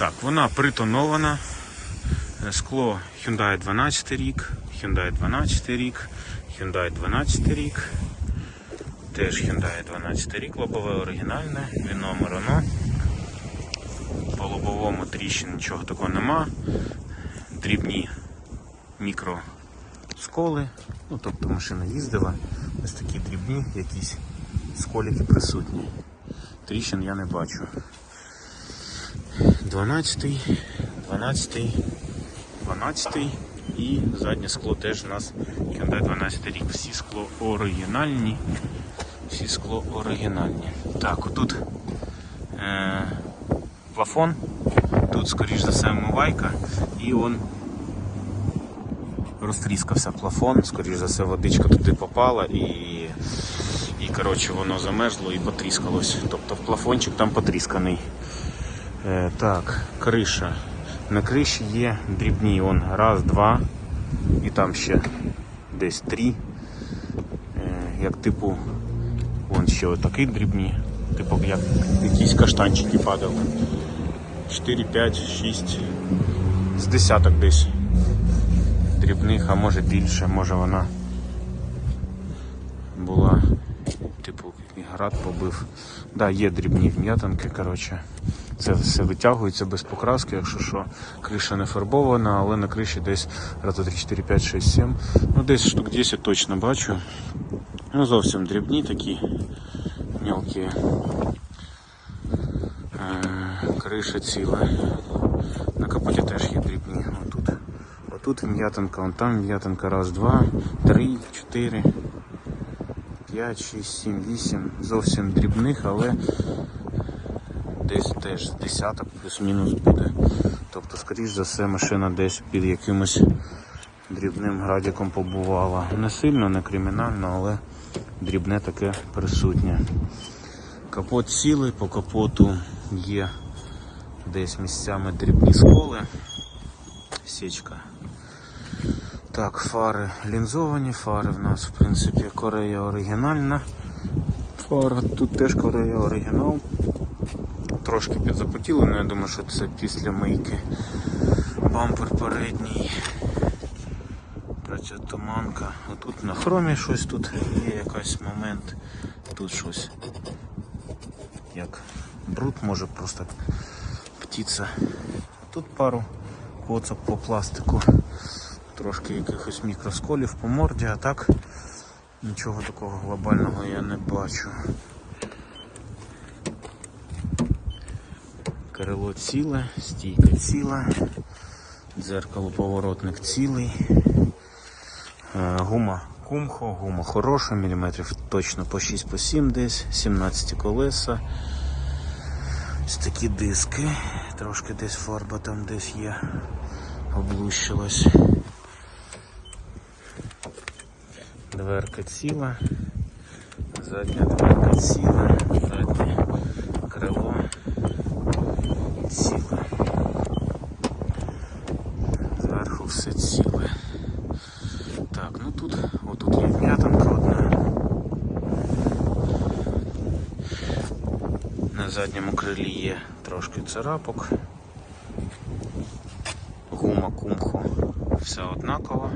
Так, вона притонована. Е, Скло Hyundai 12 рік, Hyundai 12 рік, Hyundai 12 рік. Теж Hyundai 12 рік, лобове оригінальне, він номер. По лобовому тріщин нічого такого нема. Дрібні мікросколи. Ну, тобто машина їздила. Ось такі дрібні якісь сколіки присутні. Тріщин я не бачу. 12, 12, 12 і заднє скло теж у нас Hyundai 12 рік. Всі скло оригінальні. Всі скло оригінальні. Так, отут е, плафон, тут, скоріш за все, мивайка, і он розтріскався плафон, скоріш за все, водичка туди попала і, і коротше, воно замерзло і потріскалось. Тобто плафончик там потрісканий. Е, так, криша. На криші є дрібні, он раз, два, і там ще десь три. Е, як типу, вон ще отакий дрібні, типу як якісь каштанчики падали. 4, 5, 6, з десяток десь дрібних, а може більше, може вона була, типу, град побив. Да, є дрібні вм'ятинки, коротше. Це все витягується без покраски, якщо що, криша не фарбована, але на криші десь раз, два, три, 4, 5, 6, 7. Ну десь штук 10 точно бачу. Ну зовсім дрібні такі мелкі. Е, Криша ціла. На капоті теж є дрібні. Отут. Отут м'ятинка, вон там м'ятинка. Раз, два, три, чотири, п'ять, шість, сім, вісім. Зовсім дрібних, але десь теж десяток плюс-мінус буде. Тобто, скоріш за все, машина десь під якимось дрібним градиком побувала. Не сильно, не кримінально, але дрібне таке присутнє. Капот цілий, по капоту є десь місцями дрібні сколи. Січка. Так, фари лінзовані, фари в нас, в принципі, Корея оригінальна. Фара тут теж Корея оригінал. Трошки підзапотіло, але я думаю, що це після мийки. Бампер передній. Працює туманка. Отут на хромі щось тут є якийсь момент. Тут щось як бруд, може просто птиця. Тут пару коцок по пластику. Трошки якихось мікросколів по морді, а так нічого такого глобального я не бачу. Крило ціле, стійка ціла, дзеркало поворотник цілий. Е, Гума кумхо, гума хороша, міліметрів точно по 6 по 7 десь, 17 колеса. Ось такі диски, трошки десь фарба там десь є, облущилась. Дверка ціла, задня дверка ціла, заднє крило ціле. Зверху все ціле. Так, ну тут, отут є м'ятинка одна. На задньому крилі є трошки царапок. Гума кумхо, все однаково.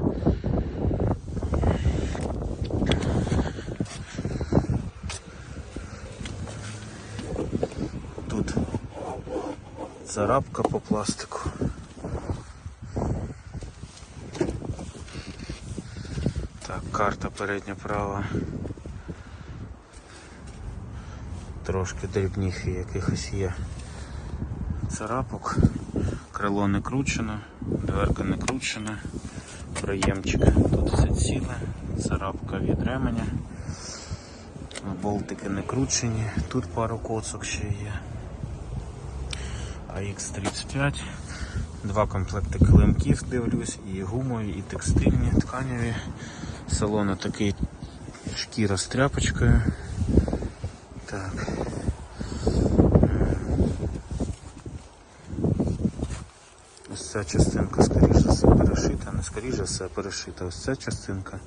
Тут царапка по пластику. Так, карта передня права. Трошки дрібних якихось є царапок. Крило не кручено, дверка не кручена, проємчик тут все ціле, царапка від ременя. Болтики не кручені, тут пару коцок ще є. AX35, два комплекти килимків дивлюсь, і гумові, і текстильні, тканеві. Салон такий шкіра з тряпочкою. Так. Ця частинка, скоріше все, перешита, не скоріше все, перешита. Ось ця частинка.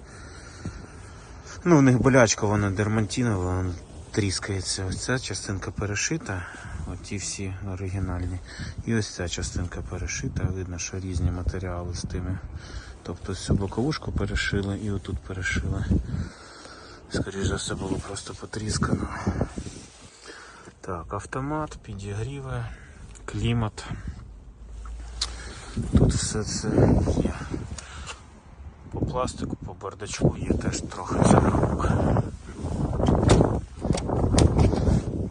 Ну, в них болячка, вона дермантинова, вон тріскається. Ось ця частинка перешита, оті всі оригінальні. І ось ця частинка перешита. Видно, що різні матеріали з тими. Тобто всю боковушку перешили і отут перешили. Скоріше за все було просто потріскано. Так, автомат, підігріви, клімат. Тут все це є. По пластику, по бардачку є теж трохи царапок.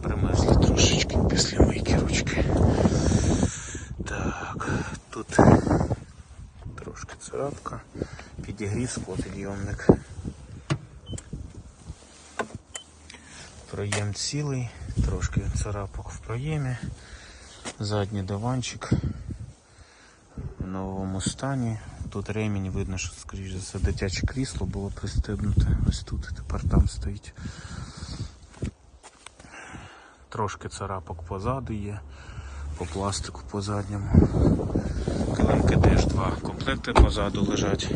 Примерзли трошечки після мийки ручки. Так, тут трошки царапка, підігрів склопідйомник. Проєм цілий, трошки царапок в проємі, задній диванчик новому стані. Тут ремінь видно, що скоріш за все дитяче крісло було пристебнуте. Ось тут тепер там стоїть. Трошки царапок позаду є, по пластику по задньому. Килимки теж два комплекти позаду лежать.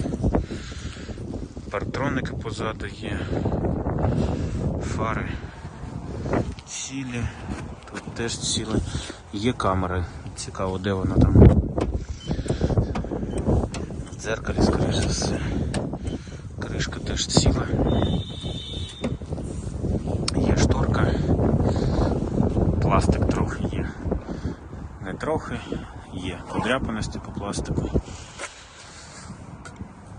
Партроники позаду є. Фари цілі. Тут теж ціле. Є камери. Цікаво, де вона там. Дзеркалі, скоріш за все. Кришка теж ціла. Є шторка. Пластик трохи є. Не трохи, є. Подряпаності по пластику.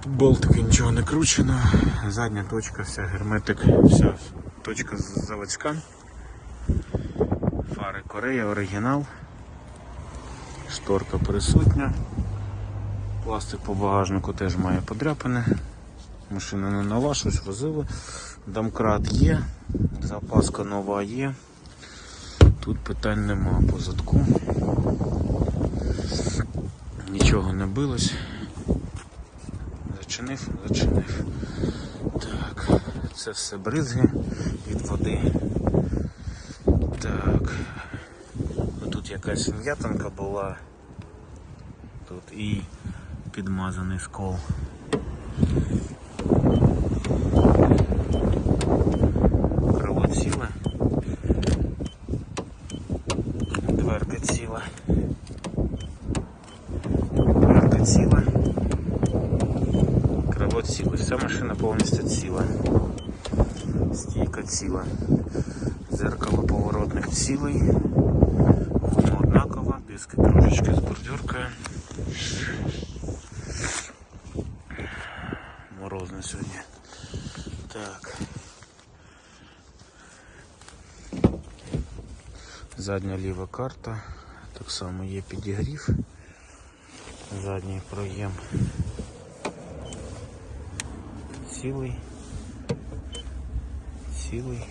Болтики нічого не кручено. Задня точка, вся герметик, вся точка заводська. Фари Корея, оригінал. Шторка присутня. Пластик по багажнику теж має подряпини. Машина не нова, щось возили. Домкрат є, запаска нова є. Тут питань нема по задку. Нічого не билось. Зачинив, зачинив. Так, це все бризги від води. Так. Тут якась м'ятинка була. Тут і підмазаний скол. Крило ціле. Дверка ціла. Дверка ціла. Крило ціле. Вся машина повністю ціла. Стійка ціла. Зеркало поворотних цілий. Морозно сьогодні. Так. Задня ліва карта. Так само є підігрів. Задній проєм. Цілий. Цілий.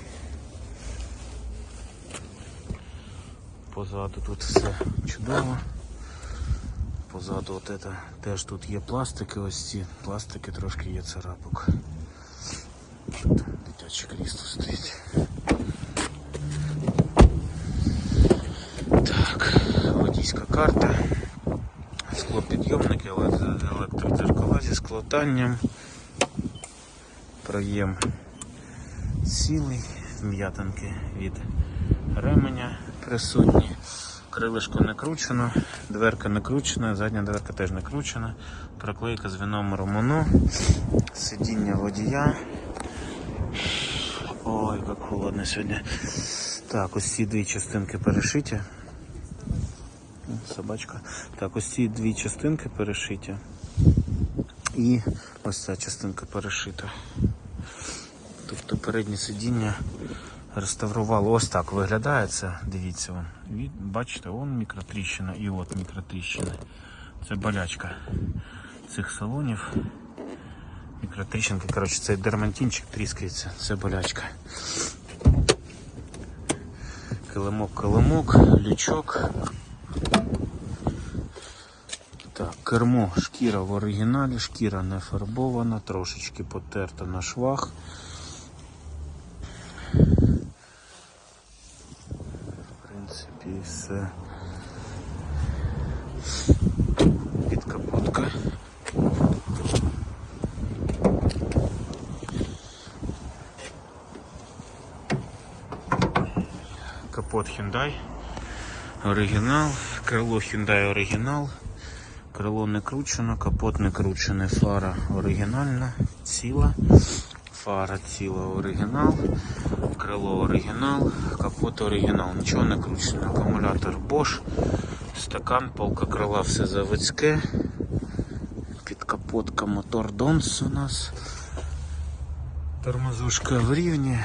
Позаду тут все чудово. Позаду от это, теж тут є пластики, ось ці пластики трошки є царапок. Тут дитяче крісло стоїть. Так, водійська карта, склопідйомники, еле- електродзеркала зі склотанням, проєм цілий, вм'ятинки від ременя присутні. Крилишко не кручено, дверка не кручена, задня дверка теж не кручена. Проклейка з номером ОНО, сидіння водія. Ой, як холодно сьогодні. Так, ось ці дві частинки перешиті. Собачка. Так, ось ці дві частинки перешиті. І ось ця частинка перешита. Тобто переднє сидіння реставрувало. Ось так виглядає це. Дивіться, вон. Бачите, вон мікротріщина і от мікротріщина. Це болячка цих салонів. Мікротріщинки, коротше, цей дермантинчик тріскається, це болячка. Килимок, килимок, лючок. Так, кермо, шкіра в оригіналі, шкіра не фарбована, трошечки потерта на швах. В принципі, все. Підкапотка. капот Hyundai. Оригінал, крило Hyundai оригінал. Крило не кручено, капот не кручений, фара оригінальна, ціла. Фара ціла оригінал, крило оригінал, капот оригінал, нічого не кручено. Акумулятор Bosch, стакан, полка крила все заводське. Підкапотка мотор Донс у нас. Тормозушка в рівні,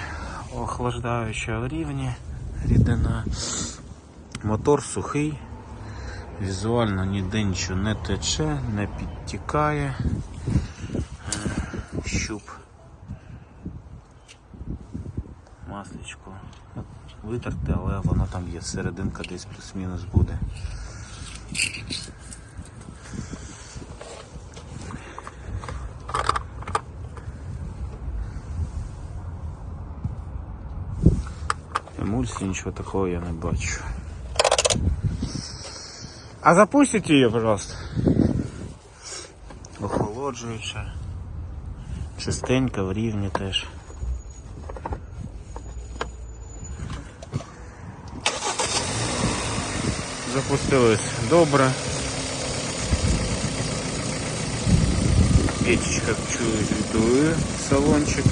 охлаждаюча в рівні, рідина. Мотор сухий, візуально ніде нічого не тече, не підтікає. Е, Щуп. Масличко. Ну, Витерте, але воно там є. Серединка десь плюс-мінус буде. Эмульсии ничего такого я не бачу. А запустите ее, пожалуйста. Охолоджуюча. Чистенька в рівні теж. Запустилось добре. Печечка чують салончик.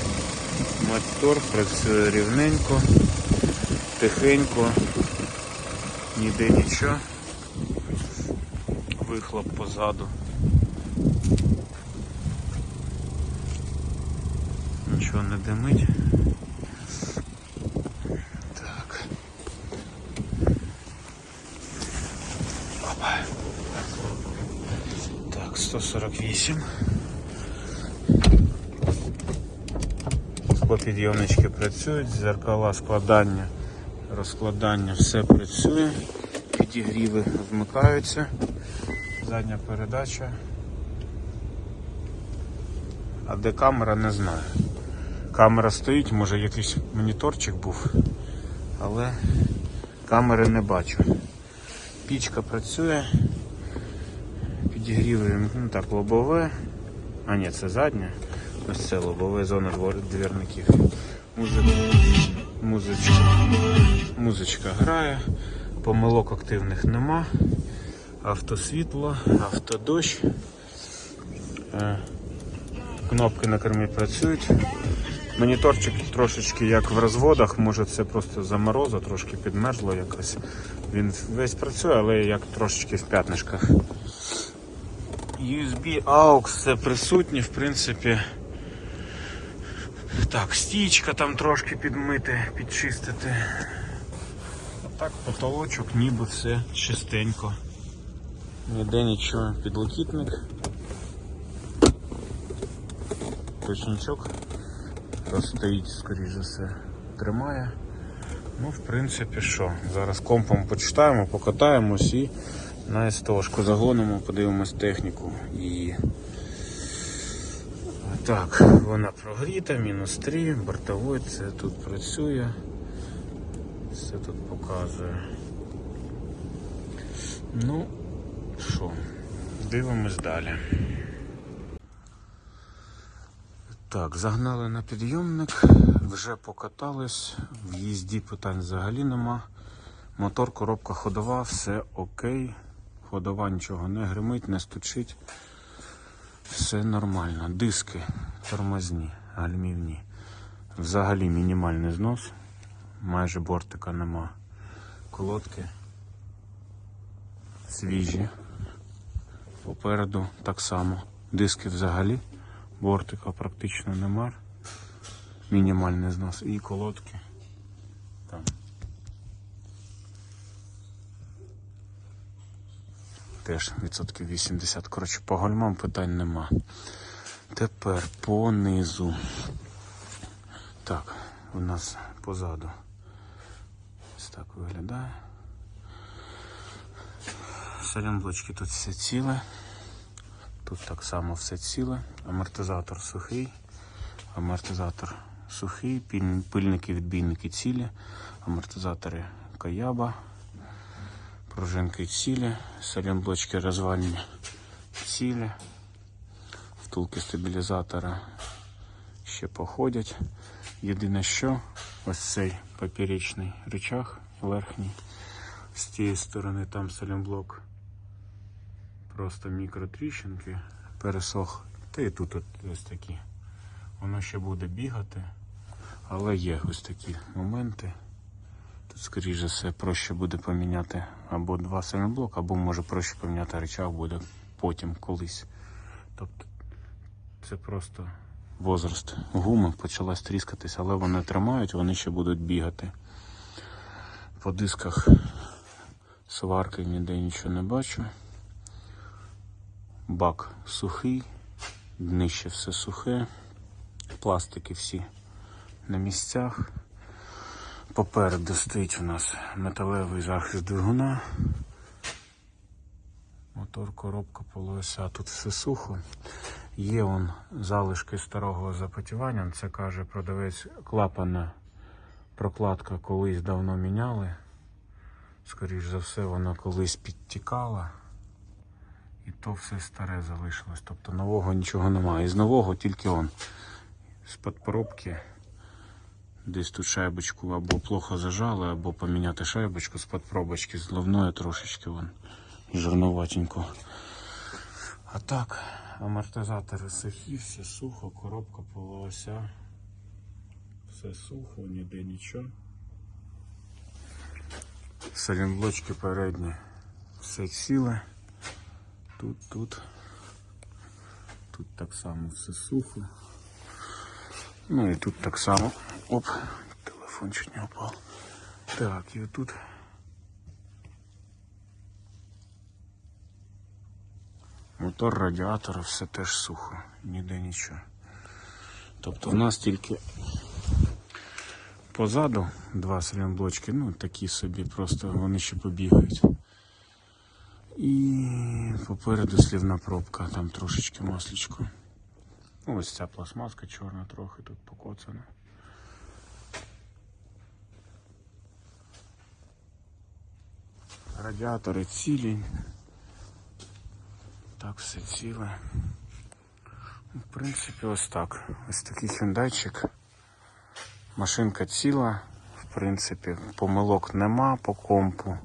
Мотор працює рівненько, тихенько, ніде нічого. Вихлоп позаду. Нічого не димить. Так. Опа. Так, 148. Склопідйомнички працюють, зеркала складання, розкладання, все працює, підігріви вмикаються, задня передача. А де камера, не знаю. Камера стоїть, може якийсь моніторчик був, але камери не бачу. Пічка працює, підігріви, ну так, лобове. А ні, це заднє. Ось це лобове зона двірників. Музика, музичка, музичка грає, помилок активних нема. Автосвітло, автодощ. Е, Кнопки на кермі працюють. Моніторчик трошечки як в розводах, може це просто замороза, трошки підмерзло якось. Він весь працює, але як трошечки в п'ятнишках. USB AUX все присутні, в принципі. Так, стічка там трошки підмити, підчистити. Так, потолочок ніби все чистенько. Ніде нічого, підлокітник. Точничок стоїть, скоріш за все, тримає. Ну, в принципі, що? Зараз компом почитаємо, покатаємось і на СТОшку загонимо, подивимось техніку. І так, вона прогріта, мінус 3, бортовий, це тут працює. Все тут показує. Ну, що, дивимось далі. Так, загнали на підйомник, вже покатались, в їзді питань взагалі нема. Мотор, коробка ходова, все окей. Ходова нічого не гримить, не стучить. Все нормально. Диски тормозні, гальмівні. Взагалі мінімальний знос. Майже бортика нема. Колодки свіжі. Попереду так само. Диски взагалі. Бортика практично нема. Мінімальний знос. І колодки. Там. Теж відсотків 80. Коротше, по гальмам питань нема. Тепер по низу. Так, у нас позаду. Ось так виглядає. Салямблочки тут все ціле. Тут так само все ціле. Амортизатор сухий. Амортизатор сухий, пильники, відбійники цілі, амортизатори каяба, пружинки цілі, салімблочки розвальні цілі, втулки стабілізатора ще походять. Єдине що, ось цей поперечний рычаг верхній. З тієї сторони там салімблок. Просто мікротріщинки пересох. Та і тут ось такі. Воно ще буде бігати, але є ось такі моменти. Тут, скоріш за все, проще буде поміняти або два салімблок, або може проще поміняти речах буде потім колись. Тобто це просто возраст. Гума почалась тріскатись, але вони тримають, вони ще будуть бігати. По дисках сварки ніде нічого не бачу. Бак сухий, днище все сухе, пластики всі на місцях. Попереду стоїть у нас металевий захист двигуна. Мотор, коробка, полоса, тут все сухо. Є он залишки старого запотівання. Це каже продавець клапана прокладка колись давно міняли. Скоріш за все, вона колись підтікала. І то все старе залишилось. Тобто нового нічого немає. Із нового тільки он. З-під поробки десь тут шайбочку або плохо зажали, або поміняти шайбочку з-під пробочки, з головної трошечки вон. Жирноватенько. А так, амортизатори сухі, все сухо, коробка полуося. Все сухо, ніде нічого. Салімблочки передні. Все ціле. Тут, тут. Тут так само все сухо. Ну і тут так само. Оп, телефон чуть не упав. Так, і отут. Мотор радіатора, все теж сухо, ніде нічого. Тобто в нас тільки позаду два салімблочки, ну такі собі, просто вони ще побігають. І попереду слівна пробка, там трошечки масличко. Ну, Ось ця пластмаска чорна трохи тут покоцана. Радіатори цілі. Так, все ціле. В принципі, ось так. Ось такий хюндайчик. Машинка ціла. В принципі, помилок нема по компу.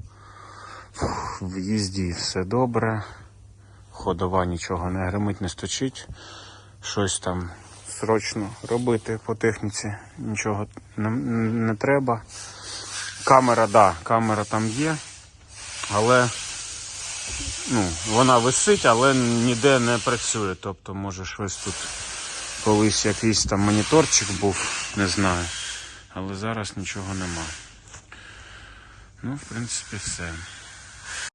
В їзді все добре. Ходова нічого не гримить, не сточить. Щось там срочно робити по техніці нічого не, не треба. Камера, да, камера там є, але ну, вона висить, але ніде не працює. Тобто, може щось тут колись якийсь там моніторчик був, не знаю. Але зараз нічого нема. Ну, в принципі, все.